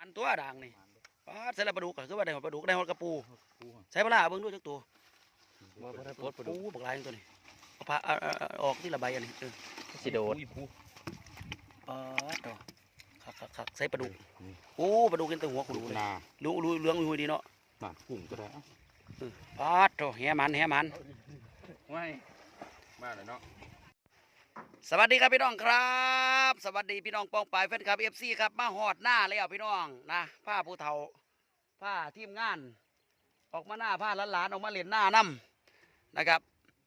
อันตัวด่างนี่ปลาใส่ละปลาดุกก็คือว่าได้หอดปลาดุกได้หอดกระปูปูใส่ปลาร้าเบิ่งดูจักตัวบ่บ่ได้ปปลดปลาดุปูกบักหลายตัวนี้เอาผ้าเอาเอาเอาออกที่ละใบอันนี้เออสิโดดปลาตัวคักคักคักใส่ปลาดุกนี่โอ้ปลาดุกกินแตัวหัวขุดูเลยนารู้รู้เรื่องอยู่ดีเนาะบ้านกุ้งก็ได้เอ้าปลาตัวแหมันแหมัน ไม่บ้านเลยเนาะ สวัสดีครับพี่น้องครับ สวัสดีพี่น้องปองปายแฟนคลับเอฟซีครับมาหอดหน้าแล้วพี่น้องนะผ้าผู้เฒ่าผ้าทีมงาน ออกมาหน้าผ้าหลานๆออกมาเล่นหน้านํนะครับ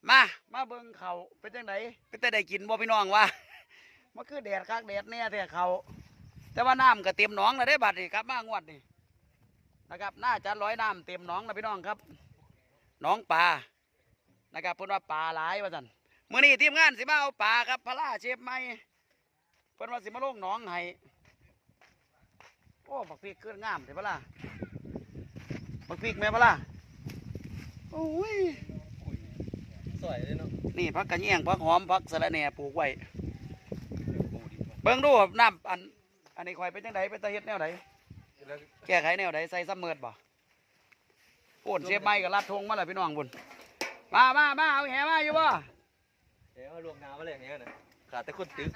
มามาเบิ่งเขาเป็นจังไดเป็นแต่ได้กินบ่พี่น้องวะมันคือแดดคักแดดแน่แต่เขาแต่ว่าน้ำก็เต็มหนองแล้วได้บัดนี่ครับมางวดนี่นะครับน่าจะร้อยน้ำเต็มหนองนะพี่น้องครับหนองปลานะครับพิ่นว่าปลาหลายว่าซั่น มื่อนี้ทีมงานสิมาเอาปลาครับพระล่าเชฟใหม่เพิ่นว่าสิมาลงหนองให้โอ้บักพริกเกินงามเถอะพระล่าบักพริกแม่พระล่าโอ้ยสวยเลยเนาะนี่พักกระเนียงพักหอมพักสะระแหน่ปลูกไว้เบิ่งดูครับน้ำอันอันนี้ข่อยเป็นจังไดเป็นตาเฮ็ดแนวไหนแก้ไขแนวไหนใส่ซัมเมิดบ่โอนเชฟใหม่กับลัดทงมาแล้วพี่น้องบุญมามามาเอาแหมาอยู่บ่ เดี๋ยวรวมน้ำอะไรอย่างเงี้ยนะขาดแต่คนตึก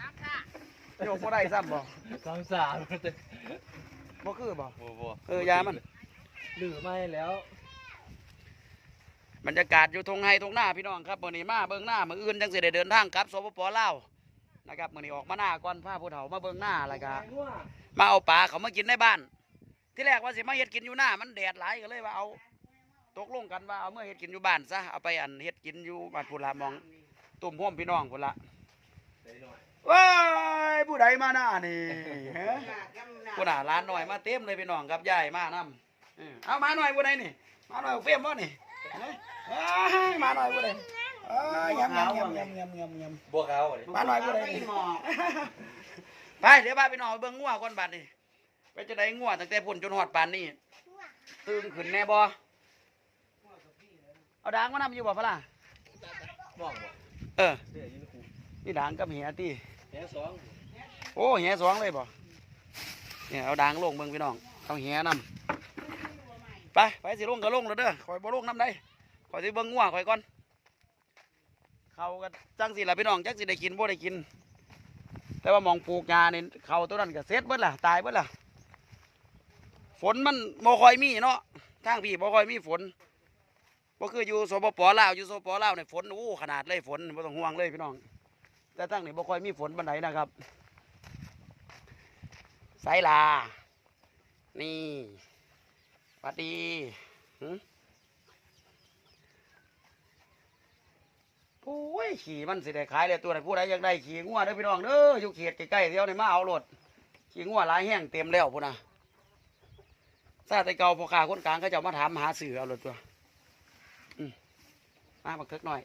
โยกบ่ได้ซ้ำบ่สามสามบ่คือบ่บ่บ่เออยามันหรือไม่แล้วบรรยากาศอยู่ทงไฮทงหน้าพี่น้องครับมื้อนี้มาเบิ่งหน้ามื้ออื่นจังสิได้เดินทางกลับสปปลาวนะครับมื้อนี้ออกมาหน้าก่อนพาผู้เฒ่ามาเบิ่งหน้าแล้วก็มาเอาปลาเขามากินในบ้าน ที่แรกว่าสิมาเฮ็ดกินอยู่หน้ามันแดดหลายก็เลยว่าเอา ตกลงกันว่าเอาเมื่อเฮ็ดกินอยู่บ้านซะเอาไปอันเฮ็ดกินอยู่บ้านพุ่นละหมอง ตุ่มห่วมพี่น้องพุ่นละว้ายผู้ใดมาหน้านี่ฮะผู้น่าร้านหน่อยมาเต็มเลยพี่น้องครับยายมานํเออเอามาหน่อยผู้ใดนี่ มาหน่อยเฟรมบ่นี่เอ้ยเอ้ยมาหน่อยกูเลยเอ้ยยำยำยำยำยำยำยำบัวขาวเลยมาหน่อยกูเลยไปเดี๋ยวพาไปหน่อยเบิ่งงัวก่อนบัดนี่ไปจะได้งัวตั้งแต่พุ่นจนหอดปานนี่ตื่นขึ้นแน่บ่เอาด่างมานำอยู่บ่พะล่ะมองบ่ เออเดี๋ยวยืนคูนี่ด่างกับเหียตีแค่สองโอ้เหียสองเลยบ่เนี่ยเอาด่างลงเบิ่งพี่น้องเอาเหียนำไปไปสิลงก็ลงแล้วเด้อคอยบ่ลงน้ำได้คอยสิเบิ่งงัวคอยก่อนเขาก็จังสิล่ะพี่น้องจังสิได้กินบ่ได้กิน แต่ว่าหมองปลูกหญ้านี่เขาตัวนั้นก็เสร็จเบิดล่ะตายเบิดล่ะฝนมันบ่ค่อยมีเนาะทางพี่บ่ค่อยมีฝน บ่คืออยู่สปปลาวอยู่สปปลาวเนี่ยฝนโอ้ขนาดเลยฝนบ่ต้องห่วงเลยพี่น้อง แต่ทางนี้บ่ค่อยมีฝนปานใดนะครับสายลา นี่สวัสดีหึโอ้ยขี่มันสิได้ขายเลยตัวไหนผู้ใดอยากได้ขี่งัวเด้อพี่น้องเด้ออยู่เขตใกล้ๆเดียวในมาเอารถขี่งัวหลายแห้งเต็มแล้วพุ่นนะซาแต่เก่าพอขาคนกลางเขาจะเอามาถามหาสื่อเอารถตัว มาบักเทิกหน่อย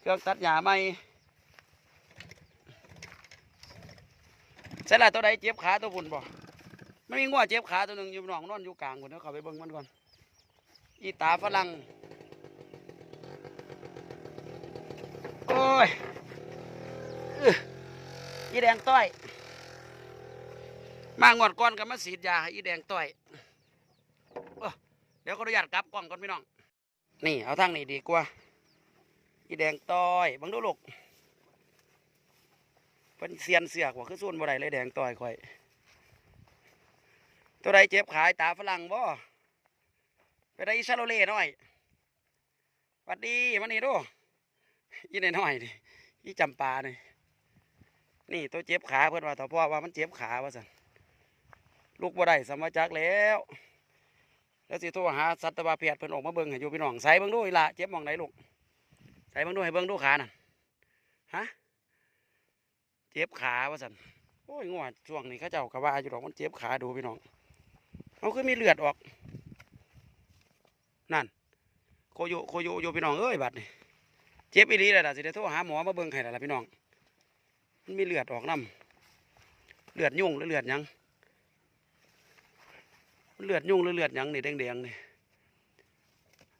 เครื่องตัดหญ้าใหม่เสร็จแล้วตัวใดเจ็บขาตัวพุ่นบ่ไม่มีงัวเจ็บขาตัวหนึ่งอยู่หนองนอนอยู่กลางพุ่นเดี๋ยวเขาไปเบิ่งมันก่อนอีตาฝรั่งโอ้ยอีแดงต้อย มางวดก่อนก็มาสีดยาให้อีแดงต้อยเดี๋ยวขออนุญาตกลับกล้องก่อนพี่น้อง นี่เอาทางนี้ดีกว่า อีแดงต้อยบังดูลูกเป็นเซียนเสือกว่าคือส่วนบ่ได้เลยแดงต้อยข่อย ตัวใดเจ็บขายตาฝรั่งบ่ไปได้อีชาโลเล่หน่อยหวัดดีมานี่ดูอีนน้อยนี่อีจำปานี่นี่ตัวเจ็บขาเพื่อนว่าต่อพ่อว่ามันเจ็บขาว่าสัน ลูกบ่ได้สมมาจักแล้ว แล้วสิโทรหาสัตวแพทย์เพิ่นออกมาเบิ่งให้อยู่พี่น้องใส่เบิ่งดูอีละเจ็บมองไหนลูกใส่เบิ่งดูให้เบิ่งดูขาน่ะฮะเจ็บขาว่าสันโอ้ยงวดช่วงนี้เขาเจ้ากะว่าอยู่ดอกมันเจ็บขาดูพี่น้องเอาคือมีเลือดออกนั่นโคโยโคโยโยพี่น้องเอ้ยบัดนี่เจ็บอีหลีเลยล่ะสิได้โทรหาหมอมาเบิ่งให้แล้วล่ะพี่น้องมันมีเลือดออกน้ำเลือดยุ่งหรือเลือดยัง เลือดยุ่งหรือเลือดหยังนี่แดงๆนี่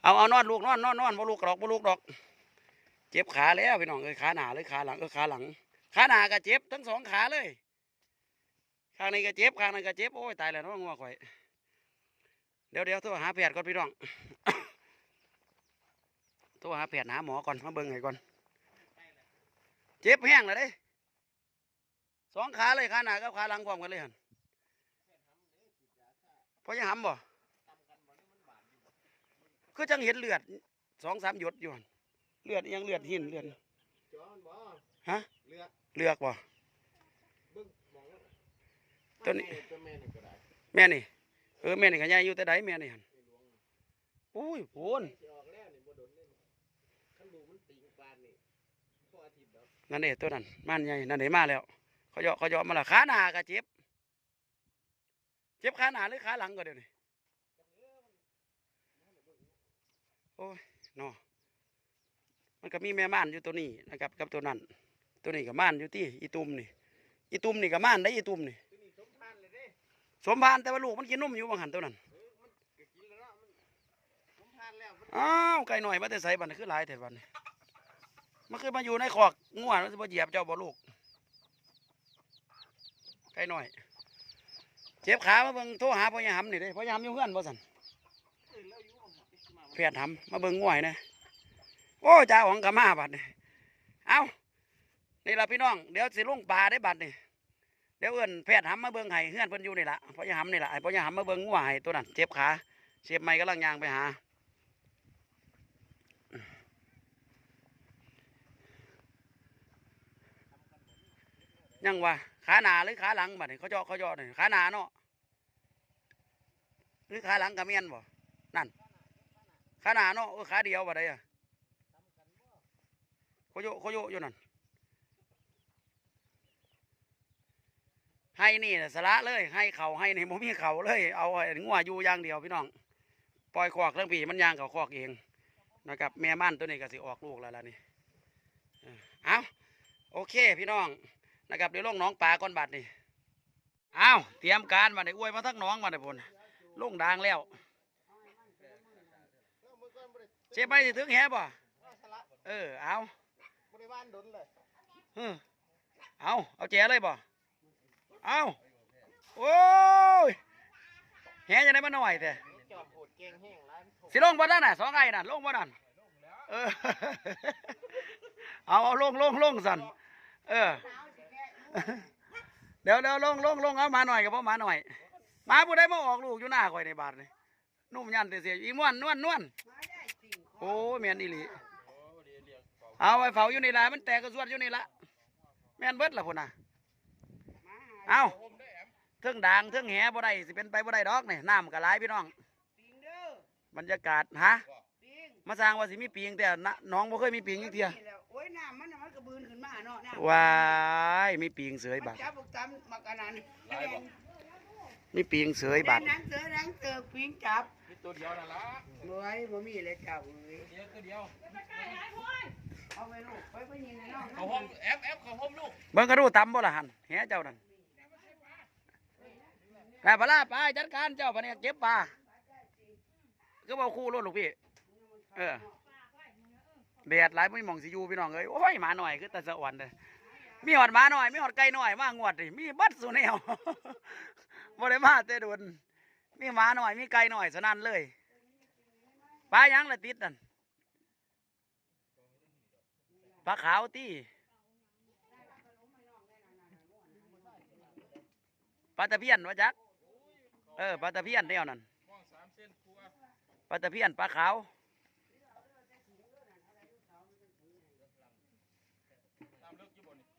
เอาเอานอนลูกนอนนอนนอนบ่ลูกดอกบ่ลูกดอก เจ็บขาแล้วพี่น้องเอ้ยขาหนาเลยขาหลังเออขาหลังขาหนาก็เจ็บทั้งสองขาเลยข้างนี้ก็เจ็บข้างนั้นก็เจ็บโอ้ยตายแล้วน้องงัวข่อยเดี๋ยวเดี๋ยวโทรหาแพทย์ก่อนพี่น้องโทรหาแพทย์หาหมอก่อนมาเบิ่งให้ก่อนเจ็บแห้งเลยเด้สองขาเลยขาหนากับขาหลังพร้อมกันเลยหันเพราะยังหำบ่คือจังเห็นเลือดสองสามหยดอยู่เลือดยังเลือดหินเลือดฮะเลือกเลือกบ่ตัวนี้แม่นี่ก็ได้แม่นี่เออแม่นี่ก็ใหญ่อยู่แต่ใดแม่นี่หันโอ้ยโพนสิออกแล้วนี่บ่โดนเล่นคันดูมันติงปานนี่พออาทิตย์ดอกนั่นเด้ตัวนั้นมันใหญ่นั่นเด้มาแล้วเขาเยาะเขาเยาะมาละขาหน้าก็เจ็บ จ็บขาหนาหรือขาหลังก็เดี๋ยวนี้โอ้ยนาะมันก็มีแม่ม่านอยู่ตัวนี้นะครับ กับตัวนั้น ตัวนี้ก็ม่านอยู่ที่อีตุ่มนี่ อีตุ่มนี่ก็ม่านได้อีตุ่มนี่สมพันเลยด้สมพานแต่ว่าลูกมันกินนมอยู่บางหันตัวนั้นอ้าวไก่หน่อยมาแต่ใส่บันคือหลายแต่บันมันคือมาอยู่ในคอกง่วนมันจะมาเหยียบเจ้าบ่ลูกไก่หน่อย เจ็บขามาเบิ่งโทรหาพ่อยายหนี่เด้พ่อยายหำอยู่เพื่อนบ่สันเออแล้วอยู่มาแพทย์หำมาเบิ่งง่วยนะโอ้จ้าของกะมาบัดนี่เอานี่ละพี่น้องเดี๋ยวสิลงปลาได้บัดนี่เดี๋ยวเอื้อนแพทย์หำมาเบิ่งให้เฮือนเพิ่นอยู่นี่ละพ่อยายหำนี่ละไอ้พ่อยายหำมาเบิ่งง่วให้ตัวนั้นเจ็บขาเจ็บไม่กำลังยางไปหายังวะ ขาหนาหรือขาหลังบัดนี้เขาเจาะเขาเจาะนี่ขาหนาเนาะหรือขาหลังกับเมียนบ่นั่นขาหนาเนาะเออขาเดียวบัดใดอะเขาโยเขาโยอยู่นั่นให้นี่สละเลย ให้เขาให้ในี่บ่มีเขาเลย เอาไอ้งัวอยู่อย่างเดียวพี่น้องปล่อยคอกเรื่องผีมันยางเขาคอกเองนะครับแม่ม่านตัวนี้ก็สิออกลูกแล้วล่ะนี่เออเอาโอเคพี่น้อง นะครับเดี๋ยวลงน้องปลาก่อนบัดนี่อ้าวเตรียมการมาในอวยมาทักน้องมาในพนลงดางแล้วเจ็บไปสิถึงแฮบ่เออเอาบริวาเออเอาเอาแจเลยบ่เอาโอ้ยแฮจะได้มาหน่อยแต่จอบโหดเก่งแห้งร้านสิลงบ่นั่นน่ะสองไอ้น่ะลงบ่นั่นเออเอาเอาลงลงลงสันเออ เดี๋ยวเดี๋ยวลงลงลงเอามาหน่อยกับพ่อมาหน่อยหมาผู้ใดมาออกลูกอยู่หน้าข่อยในบาทนี่นุ่มยันเตเสียอีม้วนนวลนวลโอ้ยแม่นอีหลีเอาไว้เฝ้าอยู่นี่ละมันแตกกระสวดอยู่นี่ละแม่นเบิดละพุ่นน่ะเอาเทิงด่างเทิงแหบ่ได้สิเป็นไปบ่ได้ดอกนี่น้ำก็หลายพี่น้องปิงเด้อบรรยากาศฮะปิงมาสร้างว่าสิมีปีงแต่นะน้องบ่เคยมีปีงอีกเทีย นี่แหละโอ้ยน้ำมันน่ะมันกระบืนขึ้นมาเนาะน้ว้ายมีปีงเสยำบามันดจับบุกตามมักอันนั้นมีปีงเสยบาดนังเสือนังเสือปิงจับมีตัวเดียวนั่นละรวยบ่มีเลยจับเอ้ยเดียวคือเดียวเอาไปลูกไปไปยิงในน้องเขาห้องแอฟแอฟเขาห้องลูกเบิ่งกระดูตำบ่ล่ะหันแหเจ้านั่นแม่ปลาร้าไปจัดการเจ้าปะเนี่ยเก็บปลาก็บอกคู่รถลูกพี่ เออ แดดหลายไม่มองสิอยู่พี่น้องเอ้ยโอ้ยหมาหน่อยคือแต่สะอ่อนเลยมีหอดหมาหน่อยมีหอดไก่หน่อยมางวดดิมีบัดสุแนวบ่ได้มาแต่โดนมีหมาหน่อยมีไก่หน่อยสนั่นเลยปลายังละติดนั่นปลาขาวตี้ปลาตะเพียนวะจักเออปลาตะเพียนเดียวนั่นปลาตะเพียนปลาขาว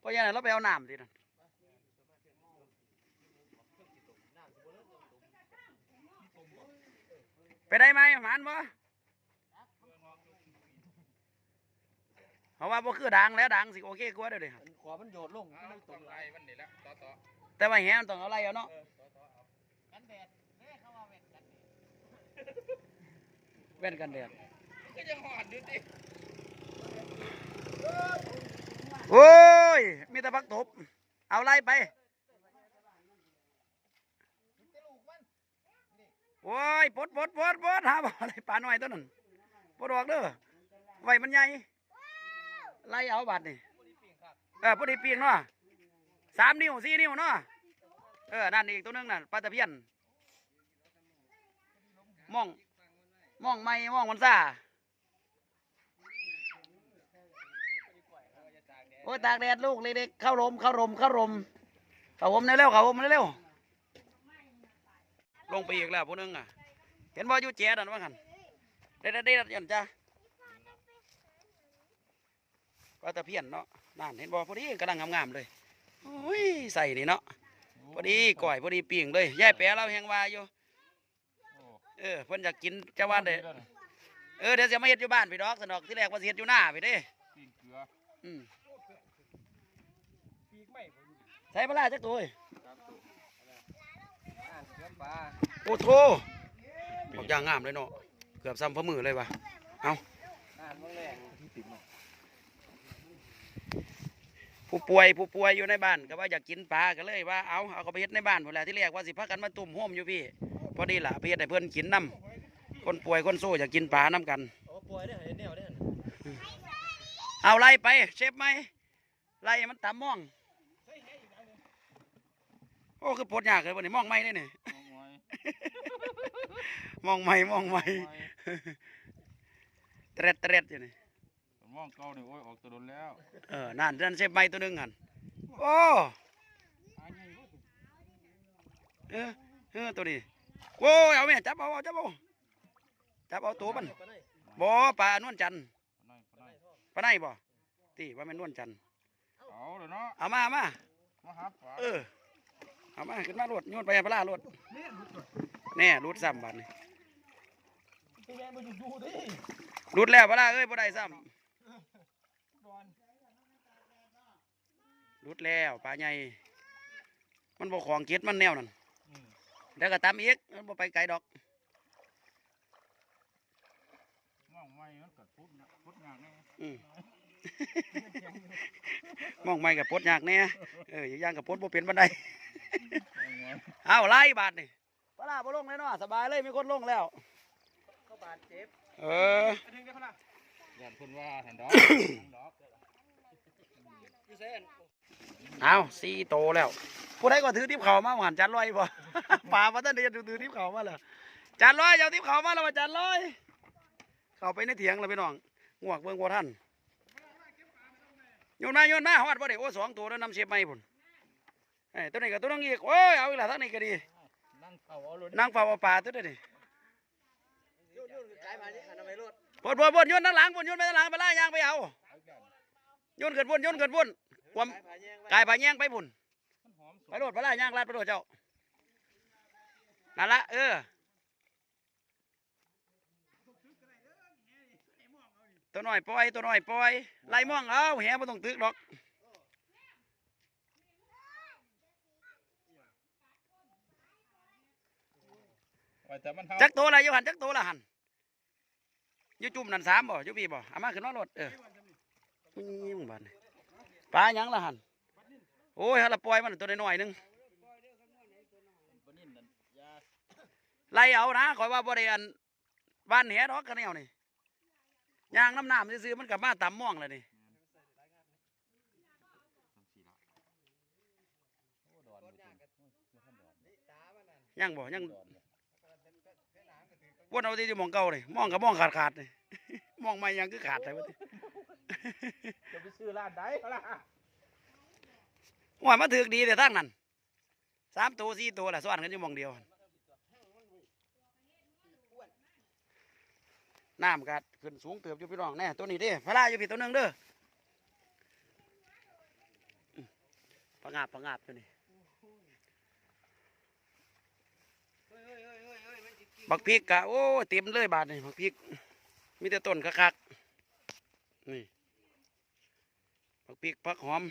พราะฉะนั้นเราไปเอาน้ำสินั่นไปได้ไหมหมานบ่เพราะว่าบ่คือดังแล้วดังสิโอเคกว่าเดี๋ยวดิขวามันโยดลงมันตรงไรมันนี่แหละต่อต่อแต่ว่าแหมันต้องเอาอะไรเอาเนาะกันแดดเด้เขาว่าเวทกันแว่นกันแดดก็ยังหอดอยู่ดิ โอ้ย มีแต่พักตบ เอาไล่ไป โอ้ยปดปดปดปดหาบ่อะไรปลาหน่อยตัวนั้นปดออกเด้อไว้มันใหญ่ ไล่เอาบัตรนี่เออพอดีปีงเนาะสามนิ้วสี่นิ้วเนาะ เออ นั่นอีกตัวนึงน่ะปลาตะเพียน มอง มองไม่มองมันซ่า โอ้ยตากแดดลูกเล็กๆเข้าลมเข้าลมเข้าลมเข้าลมเร็วๆเข้าลมเร็วๆลงไปอีกแล้วผู้หนึงอะ เห็นบ่อยู่แจ๊ดันว่ากันได้ได้ได้ยันจ้าปลาตะเพียนเนาะนั่นเห็นบ่พอดีกำลังงามๆเลยโอ้ยใส่นี่เนาะพอดีก่อยพอดีปีงเลยยายแปะเราแหงว่าอยู่เออเพิ่นอยากกินเจ้าบ้านเด้เออเดี๋ยวจะมาเฮ็ดอยู่บ้านพี่ดอกสนอกที่แรกว่าสิเฮ็ดอยู่หน้าพี่เด้ปีนเกลืออืมปีกไม่ผม ใส่ปลาร้าจักตัวเอ้ยอ่านเสือปลาโอ้โถบอกอย่างงามเลยเนาะ เกือบซ้ำพะมือเลยว่ะอ่านเมื่อแรงผู้ป่วยผู้ป่วยอยู่ในบ้านก็ว่าอยากกินปลาก็เลยว่าเอาเอาก็ไปเฮ็ดในบ้านพุ่นแหละที่แรกว่าสิพากันมาตุ่มโฮมอยู่พี่ พอดีล่ะไปเฮ็ดให้เพิ่นกินน้ำคนป่วยคนโซ่อยากกินปลาน้ำกันโอ้ป่วยได้เห็นแนวได้เอาไล่ไปเชฟไหมไล่ให้มันตามมองโอ้คือปวดยากเลยวันนี้มองไม่ได้นี่มองไว้มองไม่มองไม่ไว้เตร็ดเตร็ดอยู่นี่มองเก่าเนี่ยโอ้ยออกตัวโดนแล้วเออนั่นนั่นเชฟไม่ตัวหนึงหันโอ้เออเออตัวนี้โอ้ยเอาแม่จับเอาเอาจับเอาจับเอาตัวมันบ่ปลานวลจันทร์ปานนัยปานนัยปลาไหนบ่ตีว่าแม่นนวลจันทร์เอาเลยเนาะเอามาเอามามาหาปลาเออ เอามาขึ้นมาโลดโยนไปให้ปลาโลดแน่รูดซ้ำบัดนี้เป็นไงมาอยู่ดูดิรูดแล้วปลาเอ้ยบ่ได้ซ้ำดอนรูดแล้วปลาใหญ่มันบ่ของเก็ดมันแนวนั่นอืมแล้วก็ตามอีกมันบ่ไปไกลดอกมองไว้มันกัดพุดนะพุดงานแน่อื มมองไม่กับปดยากแน่เอออย่างกับปดบ่เป็นบันไดมองไว้เอาไล่บาทนี่ปลาบ่ลงเลยเนาะสบายเลยมีคนลงแล้วเข้าบาดเจ็บเออไปถึงได้พะล่ะอย่าพูดว่าหันดอกหันดอกอยู่เส้นเอาสี่โตแล้วผู้ใดก็ถือทิพเขามาหวานจานลอยบ่ป่ามาตั้งเดือนถือทิพเขามาแล้วจานลอยเอาทิพเขามาแล้วว่าจานลอย เข้าไปในเถียงแล้วพี่น้องงวกเบิ่งบ่ทันโย นมาโยนมาฮอดบ่ได้โอ้สองตัวแล้วนำเสียบไม่พุ่นเอ้ยตัวนี้ก็ตัวนึงอีกโอ้ยเอาอีกแล้วทั้งนี้ก็ดีนั่งเข่าเอาเลยนั่งเฝ้าเอาปลาตัวเดียวนี่ยุ่นยุ่นกลายมานี่หันเอาไปรถปวดปวดปวดโยนทั้งหลังปวดโยนไปทั้งหลังไปล่ายางไปเอาเอากันโยนเกิดพุ่นโยนเกิดพุ่นความกลายผ่าแยงไว้กายผาแยงไปพุ่นมันหอมสไปโลดไปล่ายางลาดไปโลดเจ้านั่นละเออ ตัวน้อยปล่อยตัวน้อยปล่อยไล่ม่วงเอาแหไม่ต้องตึกดอกไว้แต่มันเท่าจักตัวละอยู่หันจักตัวละหันอยู่จุ่มนั่นสามบ่อยู่พี่บ่เอามาขึ้นมารถเออนี่มึงบ้านนี่ปลาหยังละหันโอ้ยฮัลละปล่อยมันตัวน้อยๆหนึงปนิ่นนั่นอยาไล่เอานะขอยว่าบริเวณบ้านแหดอกกันแนวนี่ ยางน้ำน้ำซื้อๆมันกับมาตำม่วงเลยนี่ทำสีละโอ้ดอนบ่ถึงโอ้ยบ่ทันดอนตามันนั่นยังบ่ยังดอนเลยวนเอาที่ที่หมองเก่าเลยมองกับมองขาดขาดๆเลยมองไม่ยังคือขาดเลยวะจะไปซื้อร้านใดพะล่ะว่ามาถือดีแต่ทั้งนั้นสามตัวสี่ตัวแหละซ้อนกันอยู่หมองเดียว น้ำกัดขึ้นสูงเติบอยู่พี่น้องแน่ตัวนี้เด้พลาอยู่พี่ตัวหนึงเด้ออืมประงาบประงาบตัวนี้บักพริกกะโอ้เต็มเลยบาทนี่บักพริกมีแต่ต้นคักๆนี่บักพริกผักหอม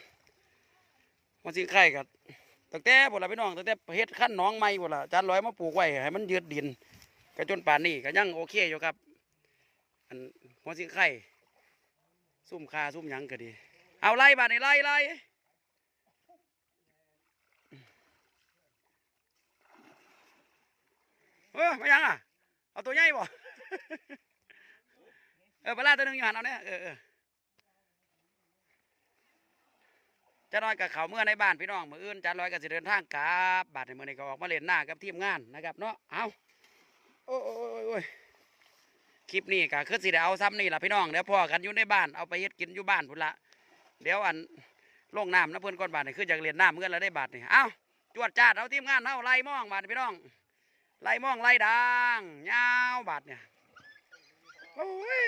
มันสิไข่กับตั้งแต่พวกเราพี่น้องตั้งแต่เฮ็ดขั้นน้องไม้พวกเราจานร้อยมาปลูกไว้ให้มันยืดดินก็จนป่านนี้ก็ยังโอเคอยู่ครับ อันหัวสิไข่ซุ่มคาซุ่มหยังก็ดี เอาไล่บาทนี่ไล่ไล่เออไม่ยังอะ เอาตัวใหญ่บ่ เออปลาร้าตัวหนึงอยู่หันเอาเนี่ยเออเออจะน้อยกับเขาเมื่อในบ้านพี่น้องมืออื่นจานลอยก็สิเดินทางกับบาดในมือในี้ก็ออกมาเล่นหน้ากับทีมงานนะครับเนาะ เอาโอ้ยโอ้ย คลิปนี้ก็คือสิได้เอาซ้ำนี่ล่ะพี่น้องเดี๋ยวพ่อกันอยู่ในบ้านเอาไปเฮ็ดกินอยู่บ้านพุ่นละเดี๋ยวอันลงน้ำนะเพื่อนก้อนบาทนี่คืออยากเรียนน้ำเมื่อนแล้วได้บาทนี่เอาจวดจ้าเอาทีมงานเอาไล่มองบาทพี่น้องไล่มองไล่ดังยาวบาทเนี่ยโอ้ย